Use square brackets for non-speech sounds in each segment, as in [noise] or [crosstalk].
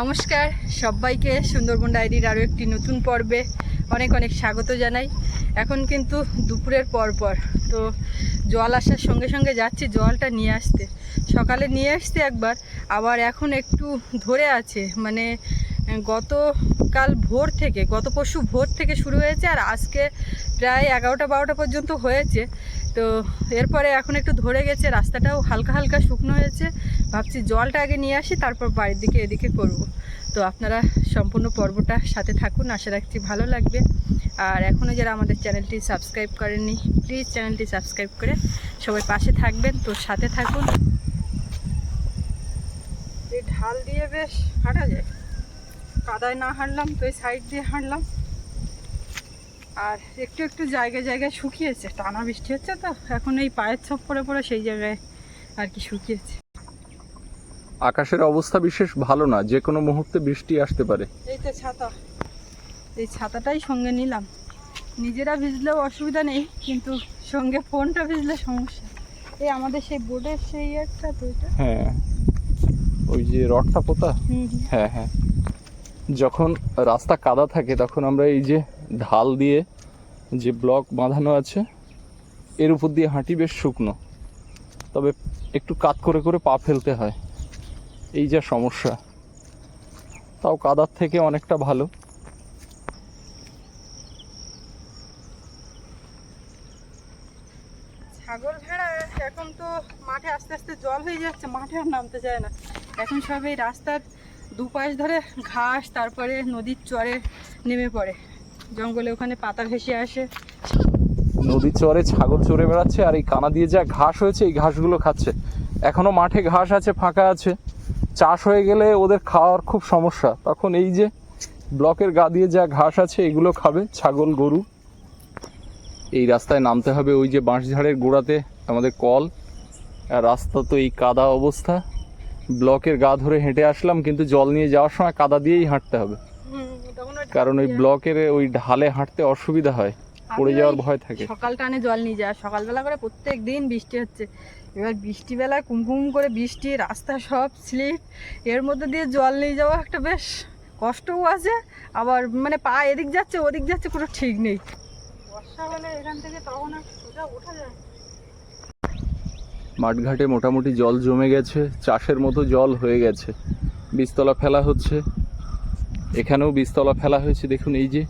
নমস্কার, সবাইকে সুন্দরবন ডায়েরির আরও একটি নতুন পর্বে অনেক অনেক স্বাগত জানাই। এখন কিন্তু দুপুরের পর পর তো জল আসার সঙ্গে সঙ্গে যাচ্ছি জলটা নিয়ে আসতে। সকালে নিয়ে আসতে একবার, আবার এখন একটু ধরে আছে মানে গতকাল ভোর থেকে, গত পরশু ভোর থেকে শুরু হয়েছে আর আজকে প্রায় এগারোটা বারোটা পর্যন্ত হয়েছে। তো এরপরে এখন একটু ধরে গেছে, রাস্তাটাও হালকা হালকা শুকনো হয়েছে। ভাবছি জলটা আগে নিয়ে আসি, তারপর বাড়ির দিকে এদিকে করব। তো আপনারা সম্পূর্ণ পর্বটা সাথে থাকুন, আশা রাখছি ভালো লাগবে। আর এখনও যারা আমাদের চ্যানেলটি সাবস্ক্রাইব করেননি, প্লিজ চ্যানেলটি সাবস্ক্রাইব করে সবাই পাশে থাকবেন। তো সাথে থাকুন। এই ঢাল দিয়ে বেশ হাঁটা যায়। কাদায় না হাঁটলাম, তো এই সাইড দিয়ে হাঁটলাম। আর একটু একটু জায়গায় জায়গায় শুকিয়েছে, টানা বৃষ্টি হচ্ছে তো, এখন এই পায়ের ছাপ পড়ে পড়ে সেই জায়গায় আর কি শুকিয়েছে। আকাশের অবস্থা বিশেষ ভালো না যে কোনো মুহূর্তে বৃষ্টি আসতে পারে। এই তো ছাতা। এই ছাতাটাই সঙ্গে নিলাম। নিজেরা ভিজলেও অসুবিধা নেই কিন্তু সঙ্গে ফোনটা ভিজলে সমস্যা। এই আমাদের সেই বোর্ডের সেই একটা তো হ্যাঁ ওই যে রডটা পোতা। হ্যাঁ হ্যাঁ। যখন রাস্তা কাদা থাকে তখন আমরা এই যে ঢাল দিয়ে যে ব্লক বাঁধানো আছে এর উপর দিয়ে হাঁটি বেশ শুকনো। তবে একটু কাত করে করে পা ফেলতে হয়। এই যা সমস্যা। তাও কাদার থেকে অনেকটা ভালো। ছাগল ভেড়া এখন তো মাঠে আস্তে আস্তে জল হয়ে যাচ্ছে মাঠে আর নামতে চায় না। এখন সব এই রাস্তার দুপাশ ধরে ঘাস তারপরে নদীর চরে নেমে পড়ে। জঙ্গলে ওখানে পাতা ভেসে আসে। নদীর চরে ছাগল চড়ে বেড়াচ্ছে আর এই কানা দিয়ে যা ঘাস হয়েছে এই ঘাসগুলো খাচ্ছে। এখনও মাঠে ঘাস আছে ফাঁকা আছে। চাষ হয়ে গেলে ওদের খাওয়ার খুব সমস্যা। তখন এই যে ব্লকের গা দিয়ে যা ঘাস আছে এগুলো খাবে ছাগল গরু। এই রাস্তায় নামতে হবে ওই যে বাঁশঝাড়ের গোড়াতে আমাদের কল। রাস্তা তো এই কাদা অবস্থা। ব্লকের গা ধরে হেঁটে আসলাম কিন্তু জল নিয়ে যাওয়ার সময় কাদা দিয়েই হাঁটতে হবে। কারণ ওই ব্লকের ওই ঢালে হাঁটতে অসুবিধা হয় পড়ে যাওয়ার ভয় থাকে। সকাল টানে জল নিয়ে যায় সকালবেলা করে প্রত্যেক দিন বৃষ্টি হচ্ছে। এবার বৃষ্টিবেলায় কুমকুম করে বৃষ্টি রাস্তা সব স্লিপ। এর মধ্যে দিয়ে জল নিয়ে যাওয়া একটা বেশ কষ্টও আছে। আবার মানে পা এদিক যাচ্ছে ওদিক যাচ্ছে কোনো ঠিক নেই। বর্ষা হলে এখান থেকে তখন আর সোজা ওঠা যায় মাঠঘাটে মোটামুটি জল জমে গেছে চাষের মতো জল হয়ে গেছে। বীজতলা ফেলা হচ্ছে। এখানেও বীজতলা ফেলা হয়েছে দেখুন এই যে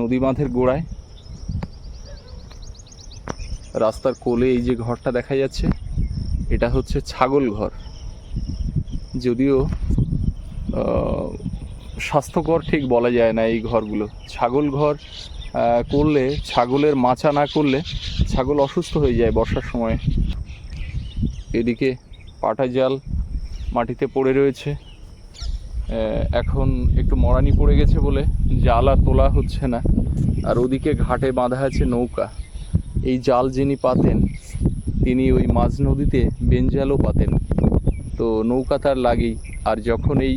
নদী বাঁধের গোড়ায়। রাস্তার কোলে এই যে ঘরটা দেখা যাচ্ছে। এটা হচ্ছে ছাগল ঘর। যদিও স্বাস্থ্যকর ঠিক বলা যায় না এই ঘরগুলো। ছাগল ঘর করলে, ছাগলের মাচা না করলে ছাগল অসুস্থ হয়ে যায় বর্ষার সময়। এদিকে পাটা জাল মাটিতে পড়ে রয়েছে। এখন একটু মরানি পড়ে গেছে বলে জাল আর তোলা হচ্ছে না। আর ওদিকে ঘাটে বাঁধা আছে নৌকা। এই জাল যিনি পাতেন তিনি ওই মাঝ নদীতে বেঞ্জালও পাতেন। তো নৌকা তার লাগেই। আর যখন এই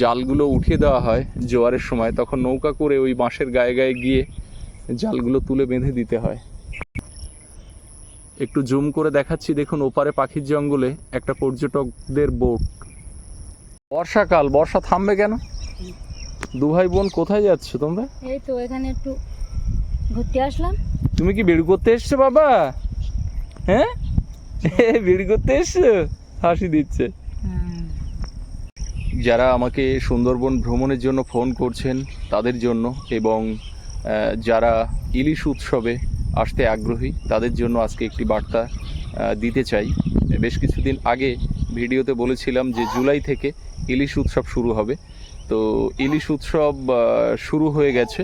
জালগুলো উঠিয়ে দেওয়া হয় জোয়ারের সময় তখন নৌকা করে ওই বাঁশের গায়ে গায়ে গিয়ে জালগুলো তুলে বেঁধে দিতে হয়। একটু জুম করে দেখাচ্ছি দেখুন ওপারে পাখির জঙ্গলে একটা পর্যটকদের বোট। বর্ষাকাল বর্ষা থামবে কেন? দু ভাই বোন কোথায় যাচ্ছ তোমরা? এই তো এখানে একটু ঘুরতে আসলাম। তুমি কি বেড়ি করতে এসছো বাবা? হ্যাঁ? বেড়ি করতে এসছো? হাসি দিচ্ছে। যারা আমাকে সুন্দরবন ভ্রমণের জন্য ফোন করছেন তাদের জন্য এবং যারা ইলিশ উৎসবে আসতে আগ্রহী তাদের জন্য আজকে একটি বার্তা দিতে চাই। বেশ কিছুদিন আগে ভিডিওতে বলেছিলাম যে জুলাই থেকে ইলিশ উৎসব শুরু হবে। তো ইলিশ উৎসব শুরু হয়ে গেছে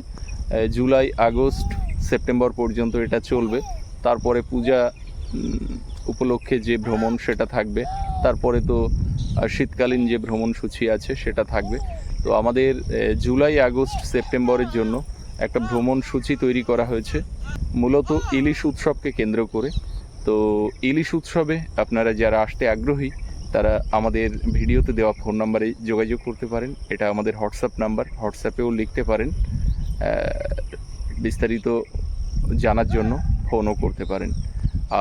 জুলাই আগস্ট সেপ্টেম্বর পর্যন্ত এটা চলবে। তারপরে পূজা উপলক্ষে যে ভ্রমণ সেটা থাকবে, তারপরে তো শীতকালীন যে ভ্রমণ সূচি আছে সেটা থাকবে। তো আমাদের জুলাই, আগস্ট, সেপ্টেম্বরের জন্য একটা ভ্রমণ সূচি তৈরি করা হয়েছে, মূলত ইলিশ উৎসবকে কেন্দ্র করে। তো ইলিশ উৎসবে আপনারা যারা আসতে আগ্রহী, তারা আমাদের ভিডিওতে দেওয়া ফোন নাম্বারে যোগাযোগ করতে পারেন। এটা আমাদের হোয়াটসঅ্যাপ নাম্বার, হোয়াটসঅ্যাপেও লিখতে পারেন। বিস্তারিত জানার জন্য ফোনও করতে পারেন।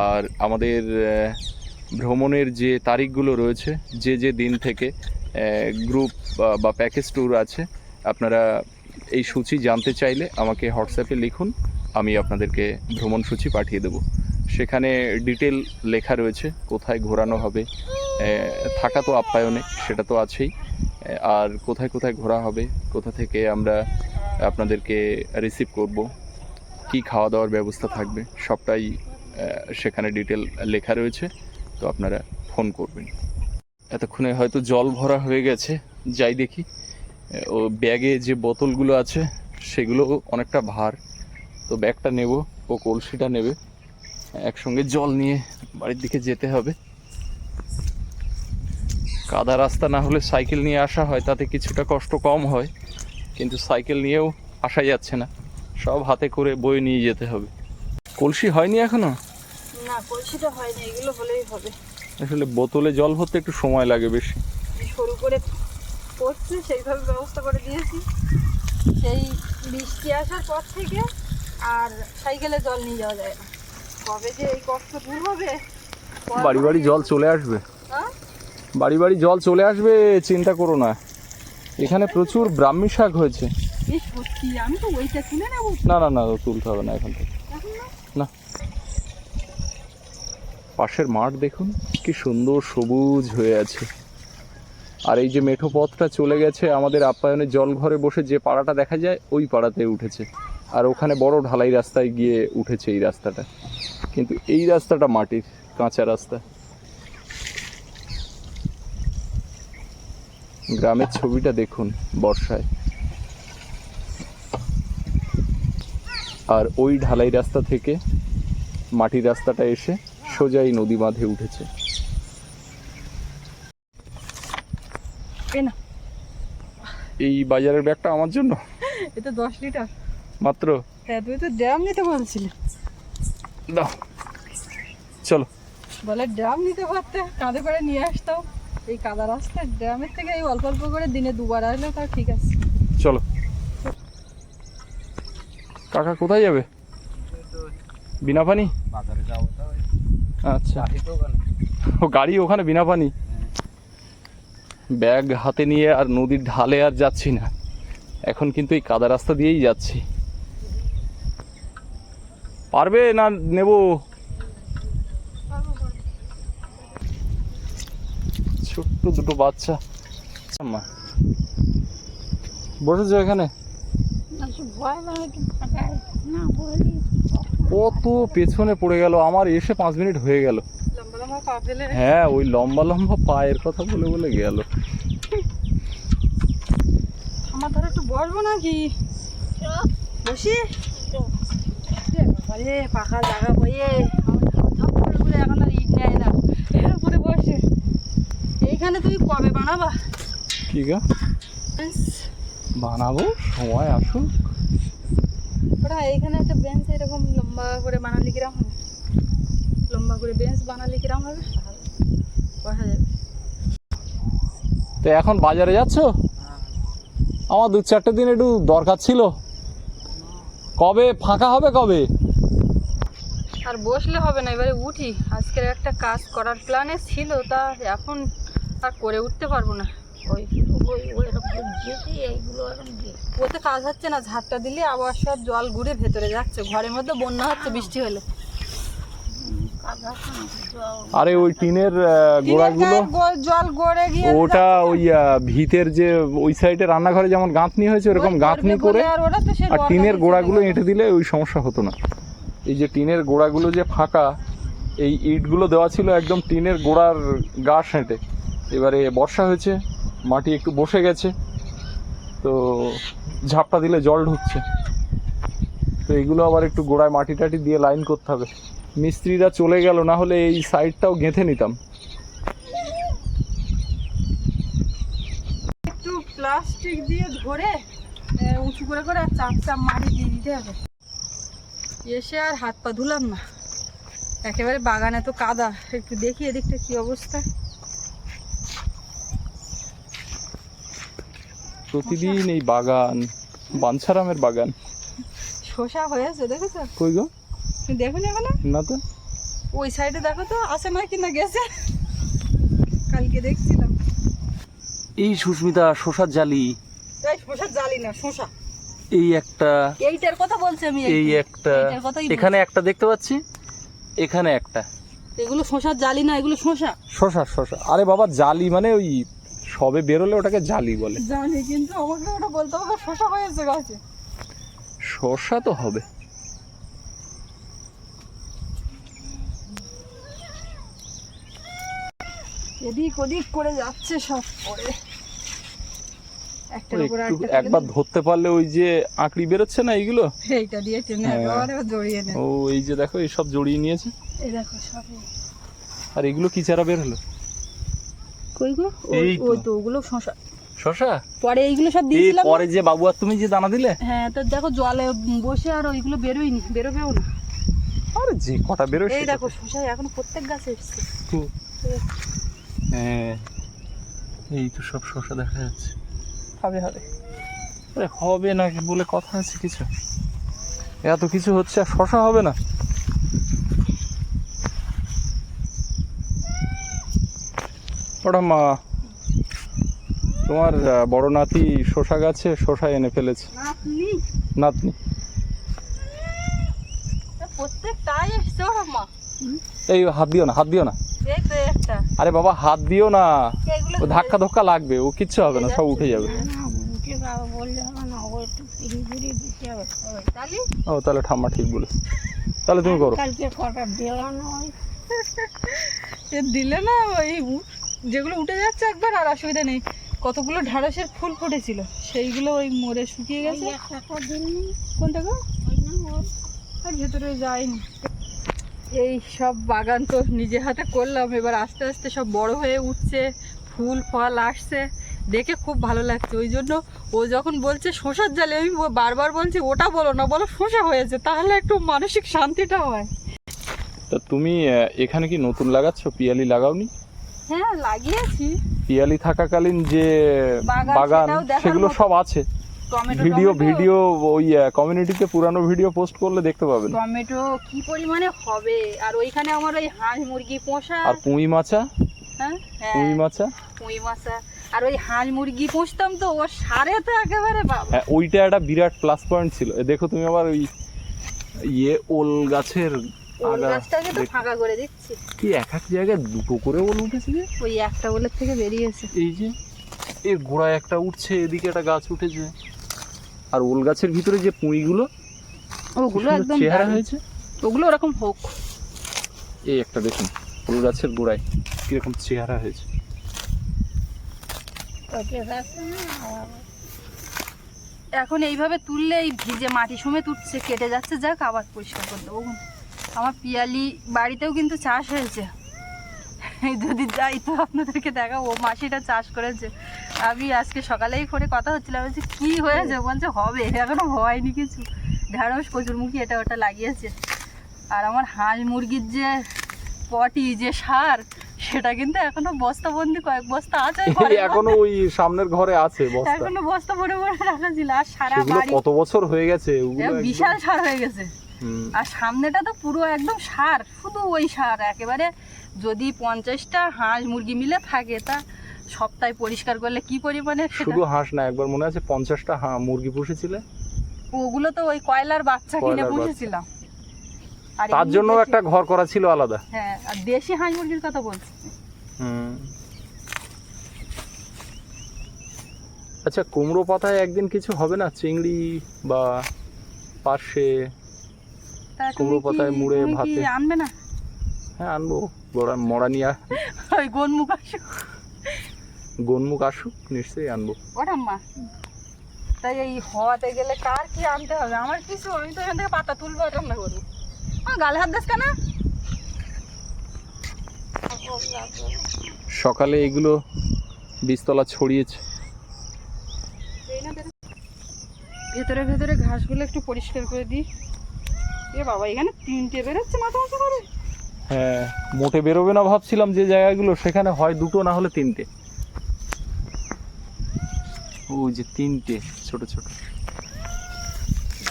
আর আমাদের ভ্রমণের যে তারিখগুলো রয়েছে, যে যে দিন থেকে গ্রুপ বা প্যাকেজ ট্যুর আছে, আপনারা এই সূচি জানতে চাইলে আমাকে হোয়াটসঅ্যাপে লিখুন, আমি আপনাদেরকে ভ্রমণ সূচি পাঠিয়ে দেবো। সেখানে ডিটেল লেখা রয়েছে, কোথায় ঘোরানো হবে থাকা তো আপ্যায়নে, সেটা তো আছেই আর কোথায় কোথায় ঘোরা হবে, কোথা থেকে আমরা আপনাদেরকে রিসিভ করব, কি খাওয়া দাওয়ার ব্যবস্থা থাকবে, সবটাই সেখানে ডিটেল লেখা রয়েছে, তো আপনারা ফোন করবেন। এতক্ষণে হয়তো জল ভরা হয়ে গেছে, যাই দেখি। ও ব্যাগে যে বোতলগুলো আছে, সেগুলো অনেকটা ভার, তো ব্যাগটা নেব, ও কলসিটা নেবে। একসঙ্গে জল নিয়ে বাড়ির দিকে যেতে হবে। কাদা রাস্তা না হলে সাইকেল নিয়ে আসা হয়, তাতে কিছুটা কষ্ট কম হয়, কিন্তু সাইকেল নিয়েও আসা যাচ্ছে না। সব হাতে করে বয়ে নিয়ে যেতে হবে। কলসি হয়নি এখনও? না কলসিটা হয়নি এগুলো হলেই হবে। আসলে বোতলে জল ভরতে একটু সময় লাগে বেশি। সরু করে পড়ছে সেইভাবে ব্যবস্থা করে দিয়েছি। সেই বৃষ্টি আসার পর থেকে আর সাইকেলে জল নিয়ে যাওয়া যায় না। কবে যে এই কষ্ট দূর হবে বাড়ি বাড়ি জল চলে আসবে। হ্যাঁ? বাড়ি বাড়ি জল চলে আসবে চিন্তা করো না। এখানে প্রচুর ব্রাহ্মী শাক হয়েছে। না না না তুলতে হবে না এখান থেকে এখন না না পাশের মাঠ দেখুন, কি সুন্দর সবুজ হয়ে আছে। আর এই যে মেঠো পথটা চলে গেছে, আমাদের আপ্যায়নের জল ঘরে বসে যে পাড়াটা দেখা যায়, ওই পাড়াতে উঠেছে। আর ওখানে বড় ঢালাই রাস্তায় গিয়ে উঠেছে এই রাস্তাটা। কিন্তু এই রাস্তাটা মাটির, কাঁচা রাস্তা। গ্রামের ছবিটা দেখুন বর্ষায়। আর ওই ঢালাই রাস্তা থেকে মাটির রাস্তাটা এসে সোজাই নদী বাঁধে উঠেছে। এই বাজারের ব্যাগটা আমার জন্য? এটা দশ লিটার। মাত্র? হ্যাঁ তুই তো ড্রাম নিতে বলছিলি। দাও। চলো। বলে ড্রাম নিতে পারতে কাঁধে করে নিয়ে আসতাম। এই কাদা রাস্তায় ড্রামের থেকে এই অল্প অল্প করে দিনে দুবার আসলে তাও ঠিক আছে। চলো। কাকা কোথায় যাবে? বিনা পানি? তো আচ্ছা। ও গাড়ি ওখানে বিনা পানি? ব্যাগ হাতে নিয়ে আর নদীর ঢালে আর যাচ্ছি না। এখন কিন্তু এই কাদা রাস্তা দিয়েই যাচ্ছি। পারবে না নেব? ছোট্ট দুটো বাচ্চা। আম্মা বসেছো এখানে? ভয় না কত পেছনে পড়ে গেল আমার এসে পাঁচ মিনিট হয়ে গেল। হ্যাঁ ওই লম্বা লম্বা পায়ের কথা বলে বলে গেল। আমার ধারে একটু বসবো নাকি? বসি? বাবা পাকা জায়গা বইয়ে এখন আর ইট নেয় না এর উপরে বসে। এইখানে তুমি কবে বানাবা? কি গা? বানাবো? সময় আসুক। ওরা এইখানে একটা বেঞ্চ এরকম লম্বা করে বানালে কিরম হবে? লম্বা করে বেঞ্চ বানালে কিরম হবে? বসা যাবে। তো এখন বাজারে যাচ্ছ? আমার দু চারটে দিন একটু দরকার ছিল। কবে? ফাঁকা হবে কবে? আর বসলে হবে না এবারে উঠি। আজকের একটা কাজ করার প্ল্যানে ছিল তা এখন আর করে উঠতে পারব না। ওই ওই ওইরকম যেতে এইগুলো এরকম ওতে কাজ হচ্ছে না ঝাপটা দিলে আবার সব জল ঘুরে ভেতরে যাচ্ছে ঘরের মধ্যে বন্যা হচ্ছে বৃষ্টি হলে। আরে ওই টিনের গোড়াগুলো? জল গড়ে গিয়ে ওটা ওই ভিতের যে ওই সাইডে রান্নাঘরে যেমন গাঁথনি হয়েছে ওরকম গাঁথনি করে আর টিনের গোড়াগুলো এঁটে দিলে ওই সমস্যা হতো না। এই যে টিনের গোড়াগুলো যে ফাঁকা এই ইটগুলো দেওয়া ছিল একদম টিনের গোড়ার গা সেঁটে। এবারে বর্ষা হয়েছে মাটি একটু বসে গেছে, তো ঝাপটা দিলে জল ঢুকছে। তো এগুলো আবার একটু গোড়ায় মাটি টাটি দিয়ে লাইন করতে হবে। মিস্ত্রিরা চলে গেল, না হলে এই সাইডটাও গেঁথে নিতাম। একটু প্লাস্টিক দিয়ে ধরে উঁচু করে করে আর চাপ চাপ মাটি দিয়ে দিতে হবে। এসে আর হাত পা ধুলাম না। একেবারে বাগানে তো কাদা, একটু দেখি এদিকটা কি অবস্থা। প্রতিদিন এই বাগান বাঞ্ছারামের বাগান। শসা হয়েছে দেখেছ? কই গো? দেখুন এখানে। না তো। ওই সাইডে দেখো তো আছে না কিনা গেছে। কালকে দেখছিলাম। এই সুস্মিতা শশার জালি। এই শশার জালি না শশা এই একটা এইটার কথা বলছি আমি এই একটা। এখানে একটা দেখতে পাচ্ছি এখানে একটা। এগুলো শশার জালি না এগুলো শশা শশা শশা আরে বাবা জালি মানে ওই সবে বেরোলে ওটাকে জালি বলে। জানি কিন্তু আমাকে ওটা বলতে হবে শশা হয়েছে গাছে শশা তো হবে। এদিক ওদিক করে যাচ্ছে সব পরে। একবার ধরতে পারলে ওই যে আঁকড়ি বেরোচ্ছে না এইগুলো? এইটা দিয়ে টেনে হ্যাঁ। একেবারে জড়িয়ে নেয় ও এই যে দেখো এই সব জড়িয়ে নিয়েছে। এই দেখো সব আর এগুলো কি চারা বের হলো? কই গো ওই তো। ওই তো ওগুলো শশা। শশা? পরে এইগুলো সব দিয়েছিলাম। পরে যে বাবু আর তুমি যে দানা দিলে? হ্যাঁ তো দেখো জলে বসে আর ওইগুলো বেরোয়নি বেরোবেও না। আরে যে কটা বেরোয় এই দেখো শশা এখন প্রত্যেক গাছে এসছে। হ্যাঁ এই তো সব শশা দেখা যাচ্ছে। হবে হবে। আরে হবে না বলে কথা আছে কিছু? এত কিছু হচ্ছে আর শশা হবে না? ওটা মা তোমার বড় নাতি শশা গাছে শশা এনে ফেলেছে। নাতনি? এই হাত দিও না হাত দিও না। আরে বাবা হাত দিও না। ও ধাক্কা ধক্কা লাগবে ও কিচ্ছু হবে না সব উঠে যাবে। ও তাহলে? ঠাম্মা ঠিক বলেছে। তাহলে তুমি করো। কালকে দিলে না ওই যেগুলো উঠে যাচ্ছে একবার আর অসুবিধা নেই। কতগুলো ঢাড়সের ফুল ফুটেছিল সেইগুলো ওই মোড়ে শুকিয়ে গেছে। কোনটা গো? আর ভেতরে যায়নি। এই সব বাগান তো নিজে হাতে করলাম এবার আস্তে আস্তে সব বড় হয়ে উঠছে ফুল ফল আসছে। দেখে খুব ভালো লাগছে ওই জন্য ও যখন বলছে শশার জালে আমি বারবার বলছি ওটা বলো না বলো শশা হয়েছে তাহলে একটু মানসিক শান্তিটা হয়। তা তুমি এখানে কি নতুন লাগাচ্ছ? পিয়ালি লাগাওনি? হ্যাঁ লাগিয়েছি। পিয়ালি থাকাকালীন যে বাগান, সেগুলো সব আছে। ভিডিও ভিডিও ওই কমিউনিটিতে পুরানো ভিডিও পোস্ট করলে দেখতে পাবেন। টমেটো কি পরিমাণে হবে? আর ওইখানে আমার ওই হাঁস মুরগি পোষা। আর পুঁই মাছা? হ্যাঁ হ্যাঁ। পুঁই মাছা? পুঁই মাছা। আর ওই হাঁস মুরগি পুষতাম তো ওর সারে তো একেবারে বাবা হ্যাঁ ওইটা একটা বিরাট প্লাস পয়েন্ট ছিল। দেখো তুমি আবার ওই ইয়ে ওল গাছের ওল গাছটাকে তো ফাঁকা করে দিচ্ছি। কি এক এক জায়গায় দুটো করে ওল উঠেছে যে? ওই একটা ওলের থেকে বেরিয়েছে। এই যে গোড়ায় একটা উঠছে এদিকে একটা গাছ উঠেছে। আর ওল গাছের ভিতরে যে পুঁইগুলো ওগুলো একদম চেহারা হয়েছে? ওগুলো ওরকম হোক। এই একটা দেখুন ফুল গাছের গোড়ায় কীরকম চেহারা হয়েছে। এখন এইভাবে তুললে এই ভিজে মাটি সমেত উঠছে কেটে যাচ্ছে যাক আবার পরিষ্কার করে দেবো। আমার পিয়ালি বাড়িতেও কিন্তু চাষ হয়েছে। এই যদি যাই তো আপনাদেরকে দেখাবো মাসিটা চাষ করেছে। আমি আজকে সকালেই করে কথা হচ্ছিলাম বলছি কি হয়েছে? বলছে হবে এখনও হয়নি কিছু। ঢেঁড়স কচুরমুখী এটা ওটা লাগিয়েছে। আর আমার হাঁস মুরগির যে পটি যে সার সেটা কিন্তু এখনও বস্তা বন্দি কয়েক বস্তা আছে [laughs] এখনও ওই সামনের ঘরে আছে। বস্তা। এখনও বস্তা ভরে ভরে রাখা ছিল আর সারা বাড়ি কত বছর হয়ে গেছে? বিশাল সার হয়ে গেছে। আর সামনেটা তো পুরো একদম সার শুধু ওই সার একেবারে যদি পঞ্চাশটা হাঁস মুরগি মিলে থাকে তা সপ্তাহে পরিষ্কার করলে কি পরিমাণে? শুধু হাঁস না একবার মনে আছে পঞ্চাশটা হা মুরগি পুষেছিলে? ওগুলো তো ওই কয়লার বাচ্চা কিনে পুষেছিলাম। আর তার জন্য একটা ঘর করা ছিল আলাদা। হ্যাঁ আর দেশি হাঁস মুরগির কথা বলছি। আচ্ছা কুমড়ো পাতায় একদিন কিছু হবে না? চিংড়ি বা পার্শে? কুমড়ো পাতায় মুড়ে ভাতে। আনবে না? হ্যাঁ আনব। গোড়া মরা নিয়ে [laughs] ওই গোলমুখ আসো গনমুখ আসুক নিশ্চয়ই আনব। ওটা মা। তাই এই হওয়াতে গেলে কার কি আনতে হবে? আমার কিছু আমি তো এখান থেকে পাতা তুলবো রান্না করব। আমার গালে হাত দিস কেন? সকালে এগুলো বীজতলা ছড়িয়েছে ভেতরে ভেতরে ঘাসগুলো একটু পরিষ্কার করে দিই। এ বাবা এখানে তিনটে বেরোচ্ছে মাথা মাথা করে। হ্যাঁ মোটে বেরোবে না ভাবছিলাম যে জায়গাগুলো সেখানে হয় দুটো না হলে তিনটে। ওই যে তিনটে ছোট ছোট।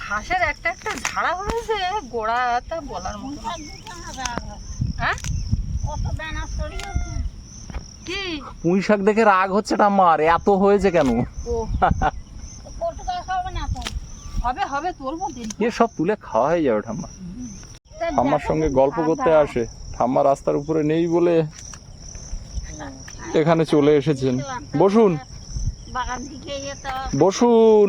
ঘাসের একটা একটা ঝাড়া হয়েছে গোড়াটা বলার মতো। হ্যাঁ? কি? পুঁই শাক দেখে রাগ হচ্ছে ঠাম্মার এত হয়েছে কেন? ও পটুকা খাবে না তো হবে হবে তুলবো দিন এ সব তুলে খাওয়া হয়ে যাবে ঠাম্মা। ঠাম্মার সঙ্গে গল্প করতে আসে। ঠাম্মা রাস্তার উপরে নেই বলে এখানে চলে এসেছেন। বসুন। বসুন।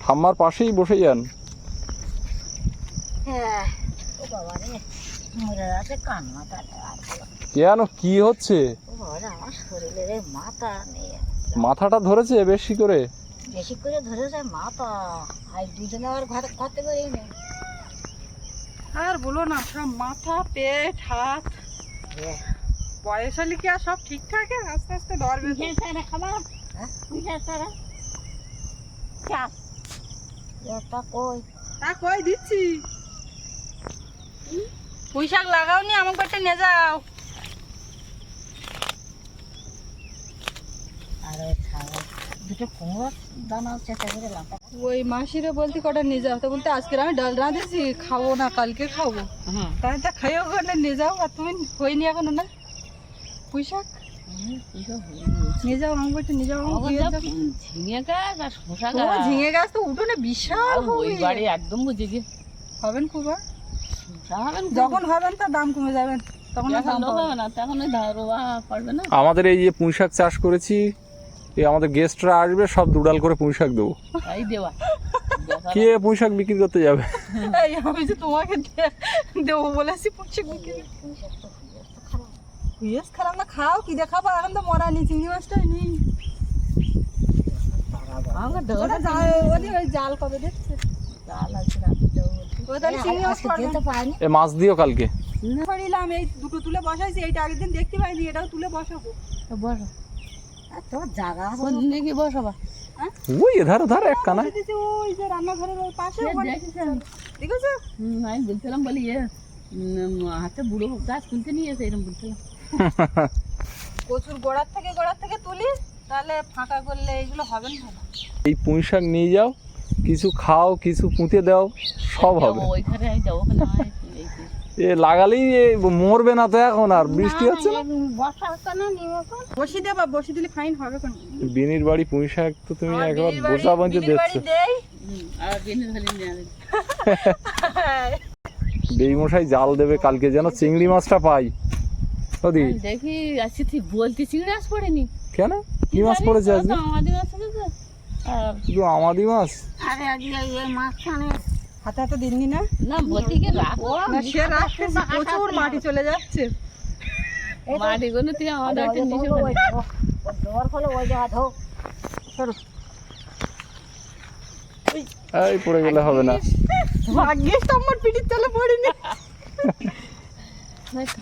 ঠাম্মার পাশেই বসে যান। হ্যাঁ। কান? কি হচ্ছে? মাথাটা ধরেছে বেশি করে। বেশি করে ধরেছে মাথা আর দুজনে আবার ঘরে করতে করি না আর বলো না সব মাথা পেট হাত। বয়স হলে কি আর সব ঠিক থাকে? আস্তে আস্তে ধরবে তো। খাবার? হ্যাঁ? একটা কই? তা কই দিচ্ছি। পুঁই শাক লাগাও নি আমাকে একটা নিয়ে যাও। আর দুটো দানা করে ওই মাসিরে বলতে কটা নিয়ে যাও তো বলতে আজকে আমি ডাল রাঁধেছি খাব না কালকে খাব। হুম তাই তা খাইও ওখানে নিয়ে যাও আর তুমি হয়নি এখনও না? পুঁই শাক নিয়ে যাও আমাকে একটা নিয়ে যাও। ঝিঙে গাছ আর শশা গাছ। ঝিঙে গাছ তো উঠোনে বিশাল ওই বাড়ি একদম বুঝে গিয়ে। হবেন খুব আর। হবেন যখন হবেন দাম কমে যাবেন তখন আর দাম হবে না। তখন ওই পারবে না। আমাদের এই যে পুঁই শাক চাষ করেছি এই আমাদের গেস্টরা আসবে সব দুডাল করে পুঁই শাক দেবো। তাই দেওয়া কে পুঁই শাক বিক্রি করতে যাবে? এই আমি যে তোমাকে দে- দেবো বলেছি পুচ্ছে বিক্রি হুইয়েস খারাপ না খাও কি দেখাবো? এখন তো মরা নি চিংড়ি মাছটাই নেই। আমার জাল ওই জাল কবে দেখছে? আছে চিংড়ি মাছ আজকে দিতে পারিনি এ মাছ দিও কালকে। এই দুটো তুলে বসাইছি এইটা আগের দিন দেখতে পাইনি এটাও তুলে বসাবো। বসো। তোর জায়গা আছে কোন দিকে বসাবা ওই এধার ধার এক কানা ওই যে রান্নাঘরের ওই পাশে ওখানে। দেখেছ আমি। বলছিলাম বলি উম, হাতে বুড়ো গাছ তুলতে নিয়েছে এরকম বলছিলাম। কচুর গোড়ার থেকে গোড়ার থেকে তুলি তাহলে ফাঁকা করলে এইগুলো হবে না। এই পুঁই শাক নিয়ে যাও কিছু খাও কিছু পুঁতে দাও সব হবে। ওইখানে আমি যাব হয়। এ লাগালেই মরবে না তো এখন আর বৃষ্টি হচ্ছে না? বর্ষা হচ্ছে না নিমকন বসি দেবা বসি দিলে ফাইন হবে কোন বিনির বাড়ি পুঁই শাক তো তুমি একবার বসা বাঁধে দেখছ দেই [laughs] হুম, আর বিনের খালি নিয়ে আসবে। বেই মশাই জাল দেবে কালকে যেন চিংড়ি মাছটা পাই। দেখি আজকে তুই বলতে চিংড়ি মাছ পড়েনি? কেন? কি মাছ পড়েছে আজকে? মাছ আমাদি মাছ? আরে আজকে এই হাতে হাতে দিননি না? না বলতে গিয়ে রাখো না সে রাখতেছি প্রচুর মাটি চলে যাচ্ছে। মাটি গুলো তুই আমাদের নিচে ওই জোর হলে ওই জায়গা ধোক সরো। এই পড়ে গেলে হবে না। ভাগ্যিস তো আমার পিঠির তলে পড়িনি।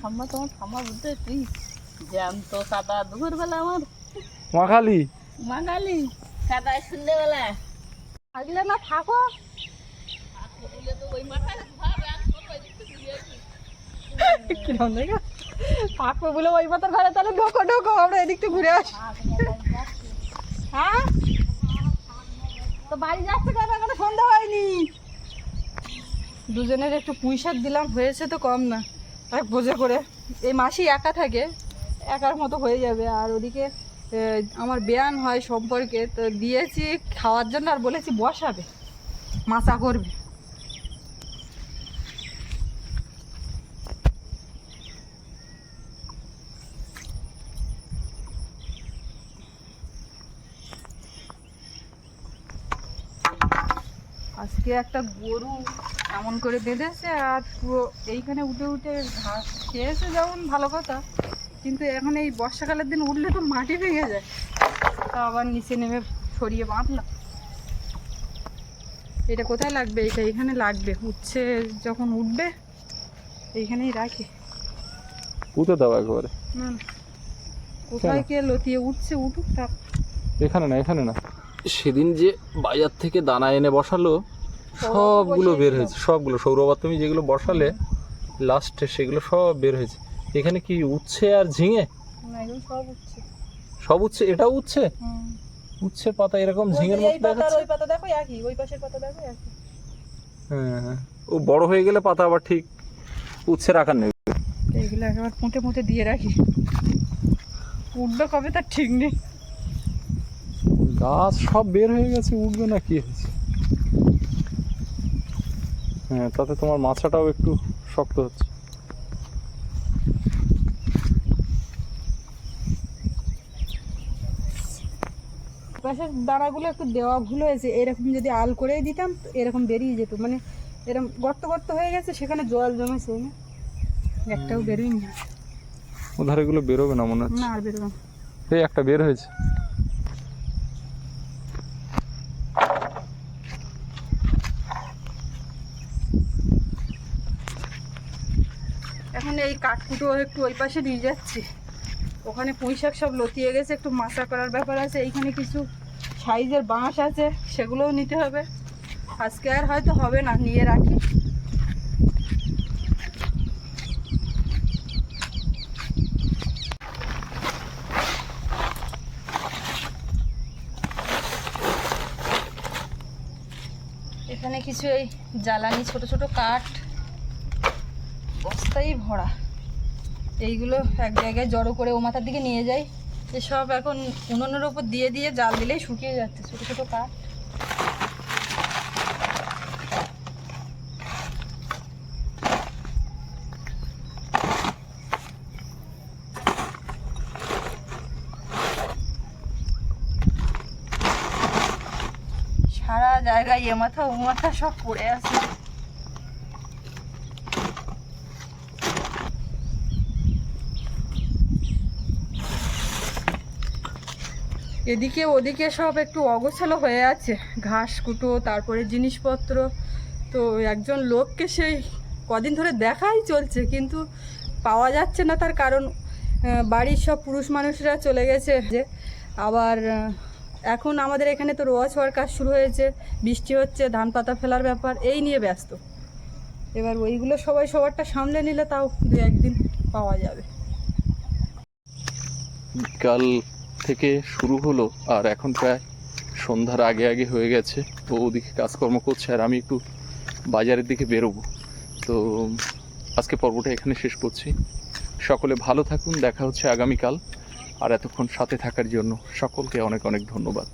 ঠাম্মা তোমার ঠাম্মা বুঝতে তুই জ্যান্ত সাদা দুপুরবেলা আমার। মাখালি? বাঙালি সাদা সন্ধ্যেবেলা। থাকলে না থাকো। কিরম বলে ওই পাতার ঘরে তাহলে ঢোকো ঢোকো, আমরা এদিক থেকে ঘুরে আসি। হ্যাঁ? তো বাড়ি যাচ্ছে কেন? এখনও সন্ধ্যা হয়নি। দুজনের একটু পুঁই শাক দিলাম, হয়েছে তো কম না। এক বোঝে করে। এই মাসি একা থাকে, একার মতো হয়ে যাবে। আর ওদিকে আমার বেয়ান হয় সম্পর্কে, তো দিয়েছি, খাওয়ার জন্য আর বলেছি বসাবে। মাচা করবে। আজকে একটা গরু এমন করে বেঁধেছে আর পুরো এইখানে উঠে উঠে ঘাস খেয়েছে যেমন ভালো কথা। কিন্তু এখন এই বর্ষাকালের দিন উঠলে তো মাটি ভেঙে যায়। তা আবার নিচে নেমে সরিয়ে বাঁধলাম। এটা কোথায় লাগবে? এটা এখানে লাগবে। উচ্ছে যখন উঠবে এইখানেই রাখি। পুঁতে দাও একবারে। না না। কোথায় কে লতিয়ে উঠছে উঠুক তা এখানে না এখানে না। সেদিন যে বাজার থেকে দানা এনে বসালো সবগুলো বের হয়েছে সবগুলো সৌরভাত তুমি যেগুলো বসালে লাস্টে সেগুলো সব বের হয়েছে। এখানে কি উচ্ছে আর ঝিঙে? সব উচ্ছে। এটাও উচ্ছে? উচ্ছে? পাতা এরকম ঝিঙের মতো পাতা আর দেখাচ্ছে? ওই পাতা দেখো একই ওই পাশের পাতা দেখো একই। হ্যাঁ হ্যাঁ। ও বড় হয়ে গেলে পাতা আবার ঠিক উচ্ছের রাখার নেই। এইগুলো একবার পুঁটে পুঁটে দিয়ে রাখি। উঠবে কবে তার ঠিক নেই। গাছ সব বের হয়ে গেছে উঠবে না কি হয়েছে? হ্যাঁ তাতে তোমার মাথাটাও একটু শক্ত হচ্ছে। পাশের দানাগুলো একটু দেওয়া ভুল হয়েছে। এরকম যদি আল করেই দিতাম এরকম বেরিয়ে যেত। মানে এরকম গর্ত গর্ত হয়ে গেছে সেখানে জল জমেছে না? একটাও বেরোই না ওধারে এগুলো বেরোবে না মনে হচ্ছে? না আর বেরোবে না। এই একটা বের হয়েছে এখন এই কাঠকুটো একটু ওই পাশে নিয়ে যাচ্ছি। ওখানে পুঁই শাক সব লতিয়ে গেছে, একটু মাচা করার ব্যাপার আছে। এইখানে কিছু সাইজের বাঁশ আছে, সেগুলোও নিতে হবে। আজকে আর হয়তো হবে না, নিয়ে রাখি। এখানে কিছু এই জ্বালানি, ছোট ছোট কাঠ। বস্তাই ভরা। এইগুলো এক জায়গায় জড়ো করে ও মাথার দিকে নিয়ে যাই এসব এখন উনুনের ওপর দিয়ে দিয়ে জাল দিলেই শুকিয়ে যাচ্ছে, ছোটো ছোটো কাঠ। সারা জায়গায় এ মাথা ও মাথা সব পড়ে আছে। এদিকে ওদিকে সব একটু অগোছালো হয়ে আছে। ঘাস কুটো, তারপরে জিনিসপত্র। তো একজন লোককে সেই কদিন ধরে দেখাই চলছে, কিন্তু পাওয়া যাচ্ছে না তার কারণ বাড়ির সব পুরুষ মানুষরা চলে গেছে। যে আবার এখন আমাদের এখানে তো রোয়া ছোঁয়ার কাজ শুরু হয়েছে, বৃষ্টি হচ্ছে, ধান পাতা ফেলার ব্যাপার, এই নিয়ে ব্যস্ত। এবার ওইগুলো সবাই সবারটা সামলে নিলে তাও দু একদিন পাওয়া যাবে। কাল থেকে শুরু হলো, আর এখন প্রায় সন্ধ্যার আগে আগে হয়ে গেছে। তো ওদিকে কাজকর্ম করছে, আর আমি একটু বাজারের দিকে বেরোবো। তো আজকে পর্বটা এখানে শেষ করছি। সকলে ভালো থাকুন, দেখা হচ্ছে আগামীকাল। আর এতক্ষণ সাথে থাকার জন্য সকলকে অনেক অনেক ধন্যবাদ।